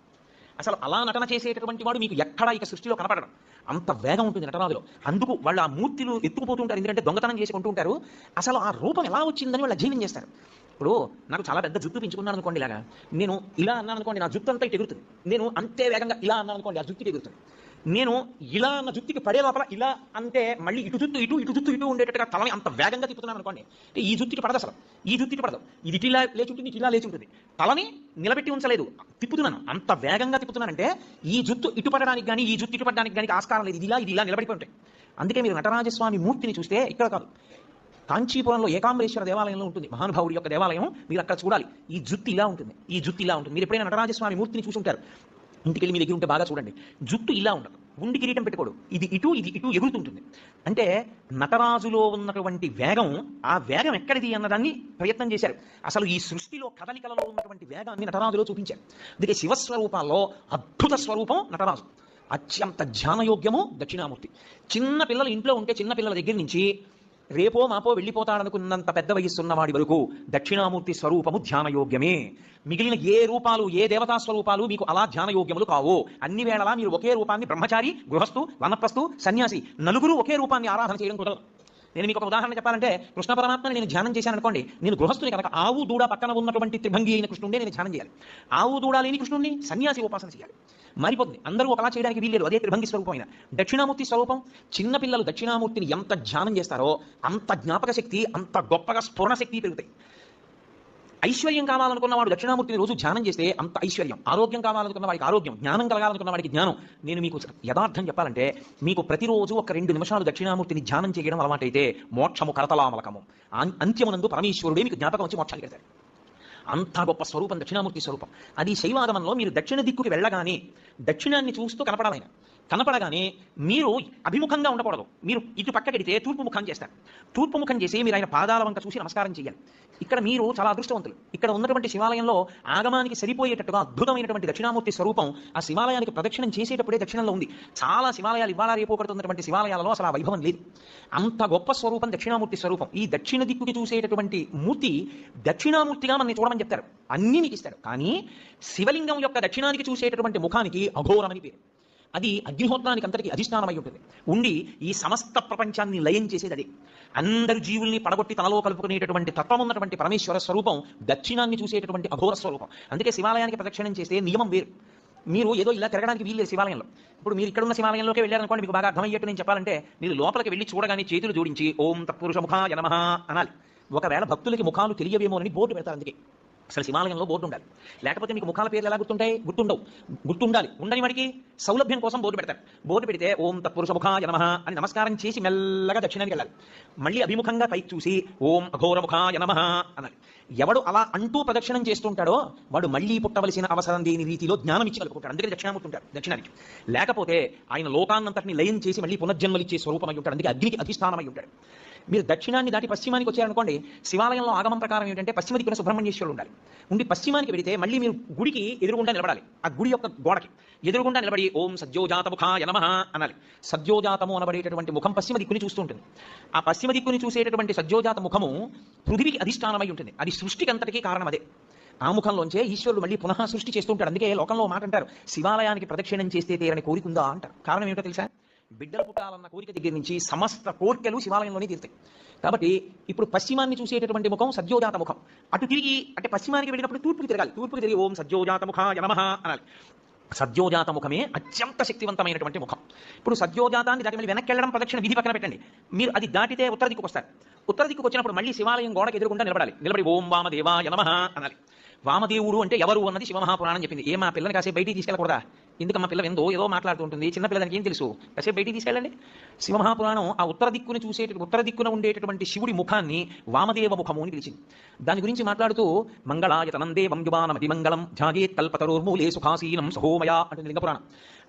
అసలు అలా నటన చేసేటటువంటి వాడు మీకు ఎక్కడా ఇక సృష్టిలో కనపడడం. అంత వేగం ఉంటుంది నటరాజులో. అందుకు వాళ్ళు ఆ మూర్తులు ఎత్తుకుపోతుంటారు. ఎందుకంటే దొంగతనం చేసి కొంటూ ఉంటారు అసలు ఆ రూపం ఎలా వచ్చిందని వాళ్ళు అధ్యయనం చేస్తారు. ఇప్పుడు నాకు చాలా పెద్ద జుట్టు పెంచుకున్నాను అనుకోండి ఇలాగా. నేను ఇలా అన్నాను అనుకోండి నా జుట్టు అంతా ఎగురుతుంది. నేను అంతే వేగంగా ఇలా అన్నాను అనుకోండి ఆ జుట్టు ఎగురుతుంది. నేను ఇలా అన్న జుట్టుకి పడే లోపల ఇలా అంటే మళ్ళీ ఇటు జుట్టు ఇటు ఇటు జుట్టు ఇటు ఉండేటట్టుగా తలని అంత వేగంగా తిప్పుతున్నాను అనుకోండి అంటే ఈ జుత్తికి పడదు అసలు. ఈ జుత్తికి పడదు. ఇది ఇటు ఇలా లేచి ఉంటుంది ఇటు లేచి ఉంటుంది. తలని నిలబెట్టి ఉంచలేదు. తిప్పుతున్నాను. అంత వేగంగా తిప్పుతున్నానంటే ఈ జుట్టు ఇటు పడడానికి కానీ ఈ జుట్టు ఇటు పడడానికి కానీ ఆస్కారం లేదు. ఇది ఇలా ఇది ఇలా నిలబడిపోయి ఉంటాయి. అందుకే మీరు నటరాజస్వామి మూర్తిని చూస్తే ఇక్కడ కాదు. కాంచీపురంలో ఏకాంబరేశ్వర దేవాలయంలో ఉంటుంది. మహానుభావుడి యొక్క దేవాలయం మీరు అక్కడ చూడాలి. ఈ జుత్తి ఇలా ఉంటుంది. ఈ జుత్తి ఇలా ఉంటుంది. మీరు ఎప్పుడైనా నటరాజస్వామి మూర్తిని చూసుంటారు ఇంటికెళ్ళి మీ దగ్గర ఉంటే బాగా చూడండి. జుట్టు ఇలా ఉండదు. ఉండి కిరీటం పెట్టుకోడు. ఇది ఇటు ఇది ఇటు ఎగురుతుంటుంది. అంటే నటరాజులో ఉన్నటువంటి వేగం ఆ వేగం ఎక్కడిది అన్నదాన్ని ప్రయత్నం చేశారు. అసలు ఈ సృష్టిలో కదలికలలో ఉన్నటువంటి వేగాన్ని నటరాజులో చూపించారు. అందుకే శివస్వరూపాల్లో అద్భుత స్వరూపం నటరాజు. అత్యంత ధ్యానయోగ్యము దక్షిణామూర్తి. చిన్న పిల్లలు ఇంట్లో ఉంటే చిన్న పిల్లల దగ్గర నుంచి రేపో మాపో వెళ్ళిపోతాడనుకున్నంత పెద్ద వయస్సున్నవాడి వరకు దక్షిణామూర్తి స్వరూపము ధ్యానయోగ్యమే. మిగిలిన ఏ రూపాలు ఏ దేవతా స్వరూపాలు మీకు అలా ధ్యానయోగ్యములు కావు అన్ని వేళలా మీరు ఒకే రూపాన్ని బ్రహ్మచారి గృహస్థు వనప్రస్థు సన్యాసి నలుగురు ఒకే రూపాన్ని ఆరాధన చేయడం కుదరదు. నేను మీకు ఒక ఉదాహరణ చెప్పాలంటే కృష్ణ పరమాత్మని నేను ధ్యానం చేశాను అనుకోండి నేను గృహస్థుని కనుక ఆవు దూడ పక్కన ఉన్నటువంటి త్రిభంగి అయిన కృష్ణుడే నేను ధ్యానం చేయాలి. ఆవు దూడ లేని కృష్ణుడిని సన్యాసి ఉపాసన చేయాలి. మారిపోతుంది అందరూ ఒకలా చేయడానికి వీల్లేదు అదే త్రిభంగి స్వరూపమైన దక్షిణామూర్తి స్వరూపం చిన్నపిల్లలు దక్షిణామూర్తిని ఎంత ధ్యానం చేస్తారో అంత జ్ఞాపక శక్తి అంత గొప్పగా స్ఫురణ శక్తి పెరుగుతాయి. ఐశ్వర్యం కావాలనుకున్న వాడు దక్షిణామూర్తిని రోజు ధ్యానం చేస్తే అంత ఐశ్వర్యం. ఆరోగ్యం కావాలనుకున్న వాడికి ఆరోగ్యం జ్ఞానం కలగాలనుకున్న వాడికి జ్ఞానం. నేను మీకు యథార్థం చెప్పాలంటే మీకు ప్రతిరోజు ఒక రెండు నిమిషాలు దక్షిణామూర్తిని ధ్యానం చేయడం అలవాటైతే మోక్షము కరతలామలకము అంత్యమునందు పరమేశ్వరుడే మీకు జ్ఞాపకం వచ్చి మోక్షానికి వెళ్తారు అంత గొప్ప స్వరూపం దక్షిణామూర్తి స్వరూపం. అది శైవాగమంలో మీరు దక్షిణ దిక్కుకి వెళ్ళగానే దక్షిణాన్ని చూస్తూ కనపడాలైనా కనపడగానే మీరు అభిముఖంగా ఉండకూడదు. మీరు ఇటు పక్కకెడితే తూర్పు ముఖం చేస్తారు. తూర్పు ముఖం చేసి మీరు ఆయన పాదాల వంక చూసి నమస్కారం చేయాలి. ఇక్కడ మీరు చాలా అదృష్టవంతులు. ఇక్కడ ఉన్నటువంటి శివాలయంలో ఆగమానికి సరిపోయేటట్టుగా అద్భుతమైనటువంటి దక్షిణామూర్తి స్వరూపం ఆ శివాలయానికి ప్రదక్షిణం చేసేటప్పుడే దక్షిణంలో ఉంది. చాలా శివాలయాలు ఇవాళ రేపు కడుతున్నటువంటి శివాలయాలలో అసలు ఆ వైభవం లేదు. అంత గొప్ప స్వరూపం దక్షిణామూర్తి స్వరూపం. ఈ దక్షిణ దిక్కుకి చూసేటటువంటి మూర్తి దక్షిణామూర్తిగా మనల్ని చూడమని చెప్తారు. అన్నీ మీకు ఇస్తారు. కానీ శివలింగం యొక్క దక్షిణానికి చూసేటటువంటి ముఖానికి అఘోరమని పేరు. అది అగ్నిహోత్రానికి అంతటికి అధిష్టానమై ఉంటుంది ఉండి ఈ సమస్త ప్రపంచాన్ని లయం చేసేది అది అందరి జీవుల్ని పడగొట్టి తనలో కలుపుకునేటటువంటి తత్వం ఉన్నటువంటి పరమేశ్వర స్వరూపం దక్షిణాన్ని చూసేటటువంటి అఘోర స్వరూపం. అందుకే శివాలయానికి ప్రదక్షిణం చేస్తే నియమం వేరు. మీరు ఏదో ఇలా తిరగడానికి వీల్లేదు శివాలయంలో. ఇప్పుడు మీరు ఇక్కడ ఉన్న శివాలయంలోకి వెళ్ళారనుకోండి మీకు బాగా అర్థమయ్యేట్టు నేను చెప్పాలంటే మీరు లోపలికి వెళ్ళి చూడగానే చేతులు జోడించి ఓం తత్పురుష ముఖ నమః అనాలి. ఒకవేళ భక్తులకి ముఖాలు తెలియవేమో అని బోర్డు పెడతారు అందుకే. అసలు శివాలయంలో బోర్డు ఉండాలి. లేకపోతే మీకు ముఖాల పేర్లు ఎలా గుర్తుంటాయి? గుర్తుండవు. గుర్తుండాలి. ఉండని వాడికి సౌలభ్యం కోసం బోర్డు పెడతారు. బోర్డు పెడితే ఓం తత్పురుష ముఖాయ నమః అని నమస్కారం చేసి మెల్లగా దక్షిణానికి వెళ్ళాలి. మళ్ళీ అభిముఖంగా పైకి చూసి ఓం అఘోర ముఖాయ నమః అనాలి. ఎవడు అలా అంటూ ప్రదక్షిణం చేస్తుంటాడో వాడు మళ్ళీ పుట్టవలసిన అవసరం లేని రీతిలో జ్ఞానం ఇచ్చి కలుపుకుంటాడు. అందుకే దక్షిణామూర్తి ఉంటాడు దక్షిణానికి. లేకపోతే ఆయన లోకాన్నంతటిని లయం చేసి మళ్ళీ పునర్జన్మలిచ్చే స్వరూపమై ఉంటాడు. అందుకే అగ్నికి అధిష్టానమై ఉంటాడు. మీరు దక్షిణాన్ని దాటి పశ్చిమానికి వచ్చారనుకోండి శివాలయంలో ఆగమం ప్రకారం ఏంటంటే పశ్చిమ దిక్కున సుబ్రహ్మణ్యేశ్వరులు ఉండాలి. ఉండి పశ్చిమానికి వెళితే మళ్ళీ మీరు గుడికి ఎదురుగుండా నిలబడాలి. ఆ గుడి యొక్క గోడకి ఎదురుగుండా నిలబడి ఓం సద్యోజాత ముఖాయ అనాలి. సద్యోజాతము అనబడేటటువంటి ముఖం పశ్చిమ దిక్కుని చూస్తూ ఉంటుంది. ఆ పశ్చిమ దిక్కుని చూసేటటువంటి సద్యోజాత ముఖము పృథివికి అధిష్టానమై ఉంటుంది. అది సృష్టికి అంతటికీ కారణం అదే. ఆ ముఖంలోంచే ఈశ్వరుడు మళ్ళీ పునః సృష్టి చేస్తుంటాడు అందుకే లోకంలో మాట అంటారు శివాలయానికి ప్రదక్షిణం చేస్తే తీరని కోరికుందా అంటారు. కారణం ఏమిటో తెలుసా? బిడ్డలు పుట్టాలన్న కోరిక దగ్గర నుంచి సమస్త కోరికలు శివాలయంలోనే తీరుతాయి. కాబట్టి ఇప్పుడు పశ్చిమాన్ని చూసేటటువంటి ముఖం సద్యోజాత ముఖం. అటు తిరిగి అంటే పశ్చిమానికి వెళ్ళినప్పుడు తూర్పుకి తిరగాలి. తూర్పుకి తిరిగి ఓం సద్యోజాత ముఖ నమః అనాలి. సద్యోజాత ముఖమే అత్యంత శక్తివంతమైనటువంటి ముఖం. ఇప్పుడు సద్యోజాతాన్ని దాటి మళ్ళీ వెనక్కి వెళ్ళడం ప్రదక్షిణ విధి పక్కన పెట్టండి. మీరు అది దాటితే ఉత్తర దిక్కుకు వస్తారు. ఉత్తర దిక్కుకు వచ్చినప్పుడు మళ్ళీ శివాలయం గోడకి ఎదురుకుండా నిలబడాలి. నిలబడి ఓం వామదేవా నమః అనాలి. వామదేవుడు అంటే ఎవరు అన్నది శివమహాపురాణం చెప్పింది. ఏ మా పిల్లని కాసేపు బయటికి తీసుకెళ్ళకూడదా? ఎందుకు మా పిల్ల ఎందో ఏదో మాట్లాడుతూ ఉంటుంది. చిన్న ఏం తెలుసు? కాసేపు బయటికి తీసుకెళ్ళండి. శివమహాపురాణం ఆ ఉత్తర దిక్కుని చూసే ఉత్తర దిక్కున ఉండేటటువంటి శివుడి ముఖాన్ని వామదేవ ముఖము అని పిలిచింది. దాని గురించి మాట్లాడుతూ మంగళాయతనం దేవం యువానం మంగళం ధ్యాగే తల్పతరోర్మూలే సుఖాసీనం సహోమయ అంటుంది లింగపురాణం.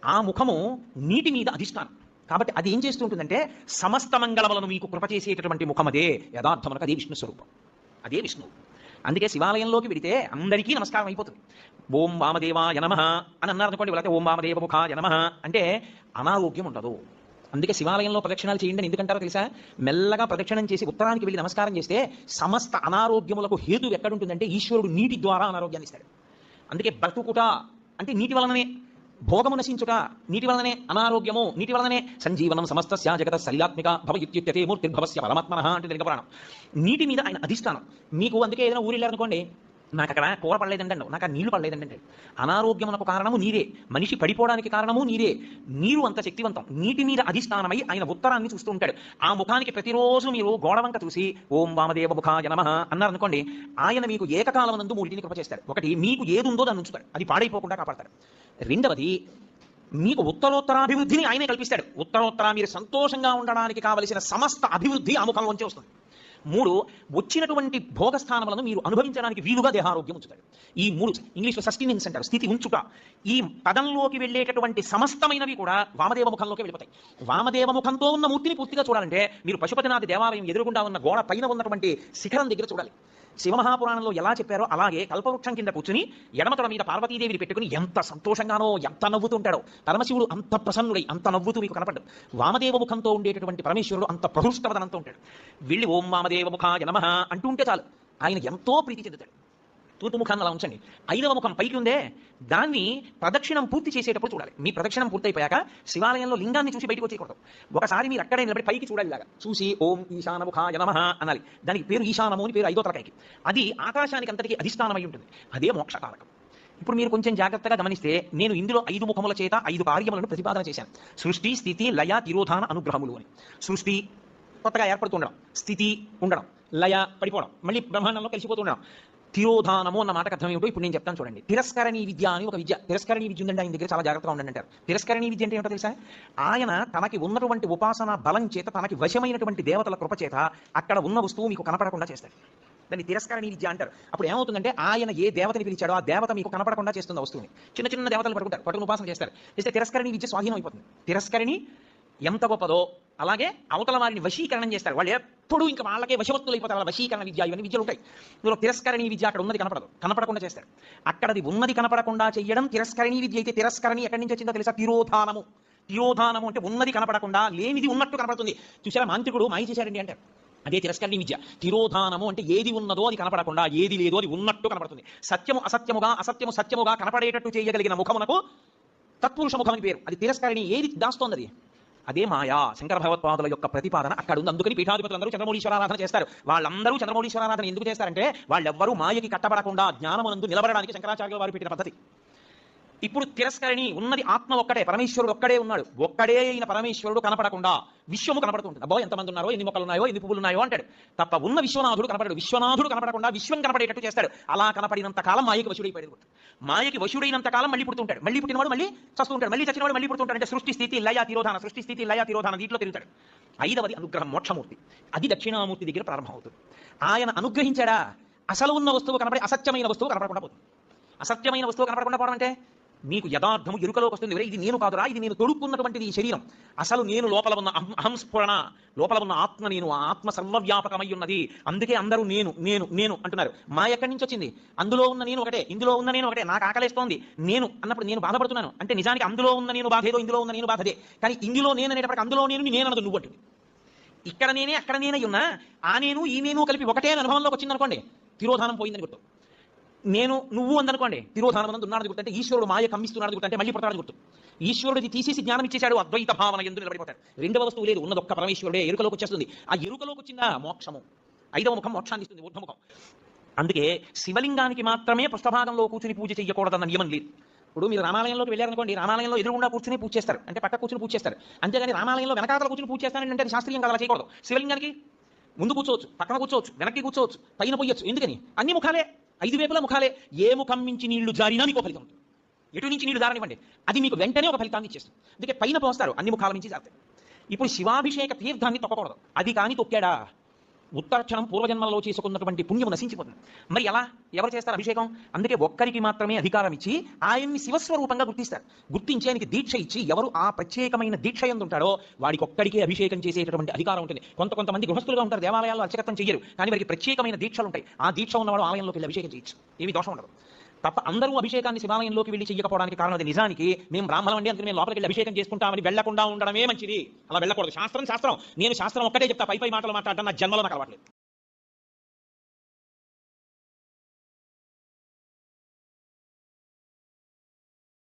ఆ ముఖము నీటి మీద అధిష్టానం. కాబట్టి అది ఏం చేస్తుంటుందంటే సమస్త మంగళములను మీకు కృప చేసేటటువంటి ముఖమదే యథార్థమునకు అదే విష్ణు స్వరూపం. అదే విష్ణువు. అందుకే శివాలయంలోకి వెడితే అందరికీ నమస్కారం అయిపోతుంది. ఓం వామదేవాయ నమః అని అన్నారు అనుకోండి లేకపోతే ఓం వామదేవ ముఖ నమః అంటే అనారోగ్యం ఉండదు. అందుకే శివాలయంలో ప్రదక్షిణాలు చేయండి అని ఎందుకంటారో తెలుసా? మెల్లగా ప్రదక్షిణం చేసి ఉత్తరానికి వెళ్ళి నమస్కారం చేస్తే సమస్త అనారోగ్యములకు హేతు ఎక్కడుంటుందంటే ఈశ్వరుడు నీటి ద్వారా అనారోగ్యాన్ని ఇస్తాడు. అందుకే బ్రతుకుట అంటే నీటి వలననే భోగము నశించుట నీటి వలననే అనారోగ్యము నీటి వలననే సంజీవనం సమస్తస్య జగత సలిలాత్మిక భవ ఇత్యుత్యతే మూర్తిర్భవస్య పరమాత్మన అంటే లింగ పురాణం నీటి మీద ఆయన అధిష్టానం. మీకు అందుకే ఏదైనా ఊరు వెళ్ళారనుకోండి నాకు అక్కడ కూర పడలేదండి నాకు ఆ నీళ్ళు పడలేదండి అనారోగ్యమునకు కారణము నీరే మనిషి పడిపోవడానికి కారణము నీరే నీరు అంత శక్తివంతం. నీటి మీద అధిష్టానమై ఆయన ఉత్తరాన్ని చూస్తూ ఉంటాడు. ఆ ముఖానికి ప్రతిరోజు మీరు గోడవంక చూసి ఓం వామదేవ ముఖాయ అన్నారు అన్నారనుకోండి ఆయన మీకు ఏకకాలం నందు మూడింటిని కృప చేస్తాడు ఒకటి మీకు ఏది ఉందో దాన్ని ఉంచుతాడు. అది పాడైపోకుండా కాపాడతాడు. రెండవది మీకు ఉత్తరోత్తరాభివృద్ధిని ఆయనే కల్పిస్తాడు. ఉత్తరోత్తర మీరు సంతోషంగా ఉండడానికి కావలసిన సమస్త అభివృద్ధి ఆ ముఖంలోంచి వస్తుంది. మూడు వచ్చినటువంటి భోగస్థానములను మీరు అనుభవించడానికి వీలుగా దేహారోగ్యం ఉంచుతాడు. ఈ మూడు ఇంగ్లీష్లో సస్టినెన్స్ అంటారు స్థితి ఉంచుట. ఈ పదంలోకి వెళ్ళేటటువంటి సమస్తమైనవి కూడా వామదేవ ముఖంలోకి వెళ్ళిపోతాయి. వామదేవ ముఖంతో ఉన్న మూర్తిని పూర్తిగా చూడాలంటే మీరు పశుపతినాథ దేవాలయం ఎదురుగుండా ఉన్న గోడ పైన ఉన్నటువంటి శిఖరం దగ్గర చూడాలి. శివమహాపురాణంలో ఎలా చెప్పారో అలాగే కల్పవృక్షం కింద కూర్చుని ఎడమతల మీద పార్వతీదేవిని పెట్టుకుని ఎంత సంతోషంగానో ఎంత నవ్వుతుంటాడో. పరమశివుడు అంత ప్రసన్నుడై అంత నవ్వుతూ మీకు కనపడ్డు వామదేవ ముఖంతో ఉండేటటువంటి పరమేశ్వరుడు అంత ప్రహృష్టవదనంతో ఉంటాడు. వెళ్ళి ఓం వామదేవ ముఖ నమః అంటూ ఉంటే చాలు. ఆయన ఎంతో ప్రీతి చెందుతాడు. తూర్పు ముఖాన్ని అలా ఉంచండి ఐదవ ముఖం పైకి ఉందే దాన్ని ప్రదక్షిణం పూర్తి చేసేటప్పుడు చూడాలి. మీ ప్రదక్షిణం పూర్తయిపోయాక శివాలయంలో లింగాన్ని చూసి బయటకు వచ్చేయకూడదు. ఒకసారి మీరు అక్కడే నిలబడి పైకి చూడాలి ఇలాగా. చూసి ఓం ఈశాన ముఖాయ అనాలి. దానికి పేరు ఈశానము అని పేరు ఐదో తరకాయకి అది ఆకాశానికి అంతటికి అధిష్టానమై ఉంటుంది. అదే మోక్షకారకం. ఇప్పుడు మీరు కొంచెం జాగ్రత్తగా గమనిస్తే నేను ఇందులో ఐదు ముఖముల చేత ఐదు కార్యములను ప్రతిపాదన చేశాను. సృష్టి స్థితి లయ తిరోధాన అనుగ్రహములు అని. సృష్టి కొత్తగా ఏర్పడుతుండడం స్థితి ఉండడం లయ పడిపోవడం మళ్ళీ బ్రహ్మాండంలో కలిసిపోతుండడం తిరోధానము అన్న మాటకు అర్థం ఏమిటో ఇప్పుడు నేను చెప్తాను చూడండి. తిరస్కరణీ విద్య అని ఒక విద్య. తిరస్కరణీ విద్య ఉందండి ఆయన దగ్గర చాలా జాగ్రత్తగా ఉండండి అంటారు. తిరస్కరణీ విద్య అంటే ఏంటో తెలుసా? ఆయన తనకి ఉన్నటువంటి ఉపాసన బలం చేత తనకి వశమైనటువంటి దేవతల కృప చేత అక్కడ ఉన్న వస్తువు మీకు కనపడకుండా చేస్తాడు. దాన్ని తిరస్కరణీ విద్య అంటారు. అప్పుడు ఏమవుతుందంటే ఆయన ఏ దేవతని పిలిచాడో ఆ దేవత మీకు కనపడకుండా చేస్తుంది వస్తువుని. చిన్న చిన్న దేవతలు పట్టుకుంటారు పట్టుకుని ఉపాసన చేస్తారు. చేస్తే తిరస్కరణీ విద్య స్వాధీనం అయిపోతుంది. తిరస్కరణి ఎంత గొప్పదో అలాగే అవతల వారిని వశీకరణం చేస్తారు. వాళ్ళు ఎప్పుడు ఇంకా వాళ్ళకే వశవత్తులు అయిపోతారు. వాళ్ళ వశీకరణ విద్య ఇవన్నీ విద్యలు ఉంటాయి. ఇందులో తిరస్కరణీ విద్య అక్కడ ఉన్నది కనపడదు. కనపడకుండా చేస్తారు. అక్కడది ఉన్నది కనపడకుండా చేయడం తిరస్కరణీ విద్య అయితే తిరస్కరణి ఎక్కడి నుంచి వచ్చిందో తెలుసా? తిరోధానము. తిరోధానము అంటే ఉన్నది కనపడకుండా లేనిది ఉన్నట్టు కనపడుతుంది. చూసారా మాంత్రికుడు మాయ చేశాడండి అంటారు అదే తిరస్కరణి విద్య. తిరోధానము అంటే ఏది ఉన్నదో అది కనపడకుండా ఏది లేదో అది ఉన్నట్టు కనపడుతుంది. సత్యము అసత్యముగా అసత్యము సత్యముగా కనపడేటట్టు చేయగలిగిన ముఖమునకు తత్పురుష ముఖం అని పేరు. అది తిరస్కరణి. ఏది దాస్తోంది అదే మాయా శంకర భగవత్పాదుల యొక్క ప్రతిపాదన అక్కడ ఉంది. అందుకని పీఠాధిపతులందరూ చంద్రమౌళీశ్వరారాధన చేస్తారు. వాళ్ళందరూ చంద్రమౌళీశ్వరారాధన ఎందుకు చేస్తారంటే వాళ్ళెవ్వరూ మాయకి కట్టబడకుండా జ్ఞానమునందు నిలబడడానికి శంకరాచార్యుల వారు పెట్టిన పద్ధతి. ఇప్పుడు తిరస్కరణి ఉన్నది ఆత్మ ఒక్కడే పరమేశ్వరుడు ఒక్కడే ఉన్నాడు. ఒక్కడే అయిన పరమేశ్వరుడు కనపడకుండా విశ్వము కనపడుతుంటుంది. అబ్బో ఎంతమంది ఉన్నారో ఎన్ని మొక్కలు ఉన్నాయో ఎన్ని పువ్వులు ఉన్నాయో అంటాడు. తప్ప ఉన్న విశ్వనాథుడు కనపడాడు. విశ్వనాథుడు కనపడకుండా విశ్వం కనపడేటట్టు చేస్తాడు. అలా కనపడినంత కాలం మాయకి వశుడైపోయాడు మాయకి వశుడైనంత కాలం మళ్ళీ పుడుతుంటాడు. మళ్ళీ పుట్టినవాడు మళ్ళీ చస్తూ ఉంటాడు మళ్ళీ చచ్చినవాడు మళ్ళీ పుడుతుంటాడు అంటే సృష్టి స్థితి లయ తిరోధాన. సృష్టి స్థితి లయ తిరోధాన దీంట్లో తిరుగుతాడు. ఐదవది అనుగ్రహం మోక్షమూర్తి. అది దక్షిణామూర్తి దగ్గర ప్రారంభమవుతుంది. ఆయన అనుగ్రహించాడా? అసలు ఉన్న వస్తువు కనపడి అసత్యమైన వస్తువు కనపడకుండా పోతుంది. అసత్యమైన వస్తువు కనపడకుండా పోవడం అంటే? మీకు యథార్థము ఎరుకలోకి వస్తుంది ఇది నేను కాదురా ఇది నేను తొడుక్కున్నటువంటిది ఈ శరీరం. అసలు నేను లోపల ఉన్న అహంస్ఫురణ లోపల ఉన్న ఆత్మ నేను ఆ ఆత్మ సర్వవ్యాపకమై ఉన్నది. అందుకే అందరూ నేను నేను నేను అంటున్నారు. మా ఎక్కడి నుంచి వచ్చింది? అందులో ఉన్న నేను ఒకటే ఇందులో ఉన్న నేను ఒకటే. నాకు ఆకలిస్తోంది. నేను అన్నప్పుడు నేను బాధపడుతున్నాను. అంటే నిజానికి అందులో ఉన్న నేను బాధేదో ఇందులో ఉన్న నేను బాధదే. కానీ ఇందులో నేను అనేటప్పటికి అందులో నేను నేను అన్నది నువ్వు అంటుంది. ఇక్కడ నేనే అక్కడ నేనే ఉన్నా ఆ నేను ఈ నేను కలిపి ఒకటే అనుభవంలోకి వచ్చింది అనుకోండి తిరోధానం పోయిందని గుర్తు. నేను నువ్వు అందనుకోండి తిరోధానం ఉన్నాడు గుర్తు అంటే ఈశ్వరుడు మాయ కమ్మిస్తున్నాడు గుర్తు అంటే మళ్ళీ పుడతాడు గుర్తు. ఈశ్వరుడిది తీసేసి జ్ఞానం ఇచ్చేశాడు అద్వైత భావన ఎందుకు నిలబడిపోతాడు. రెండవ వస్తువు లేదు ఉన్నది ఒక్క పరమేశ్వరుడే ఎరుకలోకి వచ్చేస్తుంది. ఆ ఎరుకలోకి వచ్చిందా మోక్షము ఐదవ ముఖం మోక్షాన్ని ఇస్తుంది ఊర్ధముఖం అందుకే శివలింగానికి మాత్రమే పృష్ఠభాగంలో కూర్చుని పూజ చేయకూడదన్న నియమం లేదు. ఇప్పుడు మీరు రామాలయంలోకి వెళ్ళారనుకోండి రామాలయంలో ఎదురుగుండా కూర్చుని పూజ చేస్తారు అంటే పక్క కూర్చుని పూజ చేస్తారు. అంతేగాని రామాలయంలో వెనకాతల కూర్చుని పూజ చేస్తానంటే అది శాస్త్రీయం కదా అలా చేయకూడదు. శివలింగానికి ముందు కూర్చోవచ్చు పక్కన కూర్చోవచ్చు వెనక్కి కూర్చోవచ్చు పైన పోయొచ్చు. ఎందుకని? అన్ని ముఖాలే. ఐదు వేపుల ముఖాలే. ఏ ముఖం నుంచి నీళ్ళు జారినా మీకు ఫలితం. ఉంటుంది ఎటు నుంచి నీళ్ళు జారనివ్వండి? అది మీకు వెంటనే ఒక ఫలితాన్ని ఇచ్చేస్తుంది. అందుకే పైన పోస్తారు అన్ని ముఖాల నుంచి జారుతాయి ఇప్పుడు శివాభిషేక తీర్థాన్ని తొక్కకూడదు. అది కానీ తొక్కాడా? ఉత్తరక్షణం పూర్వజన్మలలో చేసుకున్నటువంటి పుణ్యం నశించిపోతుంది. మరి ఎలా ఎవరు చేస్తారు అభిషేకం? అందుకే ఒక్కరికి మాత్రమే అధికారం ఇచ్చి ఆయన్ని శివస్వరూపంగా గుర్తిస్తారు. గుర్తించి ఆయనకి దీక్ష ఇచ్చి ఎవరు ఆ ప్రత్యేకమైన దీక్ష ఎందు ఉంటాడో వాడికి ఒక్కడికే అభిషేకం చేసేటటువంటి అధికారం ఉంటుంది. కొంత కొంతమంది గృహస్థులుగా ఉంటారు దేవాలయాల్లో అర్చకత్వం చేయరు. కానీ వారికి ప్రత్యేకమైన దీక్షలు ఉంటాయి. ఆ దీక్ష ఉన్నవాడు ఆలయంలోకి వెళ్ళి అభిషేకం చేయొచ్చు. ఏమి దోషం ఉండదు. తప్ప అందరూ అభిషేకాన్ని శివాలయంలోకి వెళ్ళి చెయ్యకపోవడానికి కారణం అది నిజానికి మేము బ్రాహ్మణం అండి అందుకని మేము లోపలికి వెళ్ళి అభిషేకం చేసుకుంటామని వెళ్ళకుండా ఉండడమే మంచిది. అలా వెళ్ళకూడదు. శాస్త్రం శాస్త్రం. నేను శాస్త్రం ఒక్కటే చెప్తా. పై పై మాటలు మాట్లాడటం నా జన్మలో నాకు అలవాట్లేదు.